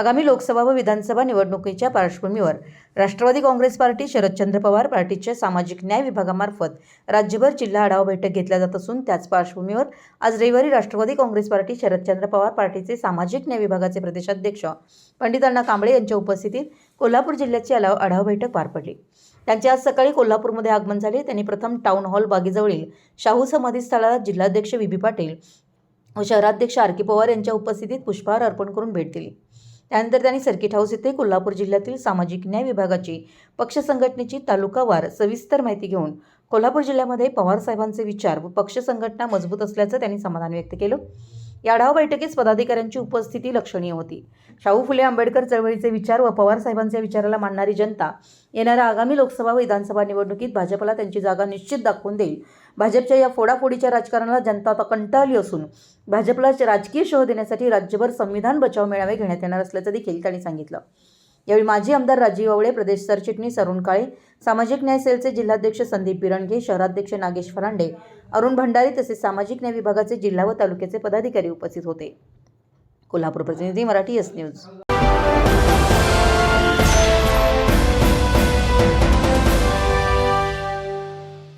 आगामी लोकसभा व विधानसभा निवडणुकीच्या पार्श्वभूमीवर राष्ट्रवादी काँग्रेस पार्टी शरदचंद्र पवार पार्टीच्या सामाजिक न्याय विभागामार्फत राज्यभर जिल्हा आढावा बैठक घेतल्या जात असून त्याच पार्श्वभूमीवर आज रविवारी राष्ट्रवादी काँग्रेस पार्टी शरदचंद्र पवार पार्टीचे सामाजिक न्याय विभागाचे प्रदेशाध्यक्ष पंडित अण्णा कांबळे यांच्या उपस्थितीत कोल्हापूर जिल्ह्याची आढावा बैठक पार पडली. त्यांचे आज सकाळी कोल्हापूरमध्ये आगमन झाले. त्यांनी प्रथम टाऊन हॉल बागेजवळील शाहू समाधी स्थळाला जिल्हाध्यक्ष व्ही. बी. पाटील व शहराध्यक्ष आर. के. पवार यांच्या उपस्थितीत पुष्पहार अर्पण करून भेट दिली. त्यानंतर त्यांनी सर्किट हाऊस येथे कोल्हापूर जिल्ह्यातील सामाजिक न्याय विभागाची पक्ष संघटनेची तालुकावार सविस्तर माहिती घेऊन कोल्हापूर जिल्ह्यामध्ये पवार साहेबांचे विचार व पक्ष संघटना मजबूत असल्याचं त्यांनी समाधान व्यक्त केलं. या आढावा बैठकीत पदाधिकाऱ्यांची उपस्थिती लक्षणीय होती. शाहू फुले आंबेडकर चळवळीचे विचार व पवार साहेबांच्या विचाराला मानणारी जनता येणाऱ्या आगामी लोकसभा व विधानसभा निवडणुकीत भाजपला त्यांची जागा निश्चित दाखवून देईल. भाजपच्या या फोडाफोडीच्या राजकारणाला जनता आता कंटाळली असून भाजपला राजकीय शह देण्यासाठी राज्यभर संविधान बचाव मेळावे घेण्यात येणार असल्याचं देखील त्यांनी सांगितलं. यावेळी माजी आमदार राजीव आवळे प्रदेश सरचिटणीस अरुण काळे सामाजिक न्याय सेलचे जिल्हाध्यक्ष संदीप बिरणगे शहराध्यक्ष नागेश फरांडे अरुण भंडारी तसेच सामाजिक न्याय विभागाचे जिल्हा व तालुक्याचे पदाधिकारी उपस्थित होते. कोल्हापूर प्रतिनिधी मराठी एस न्यूज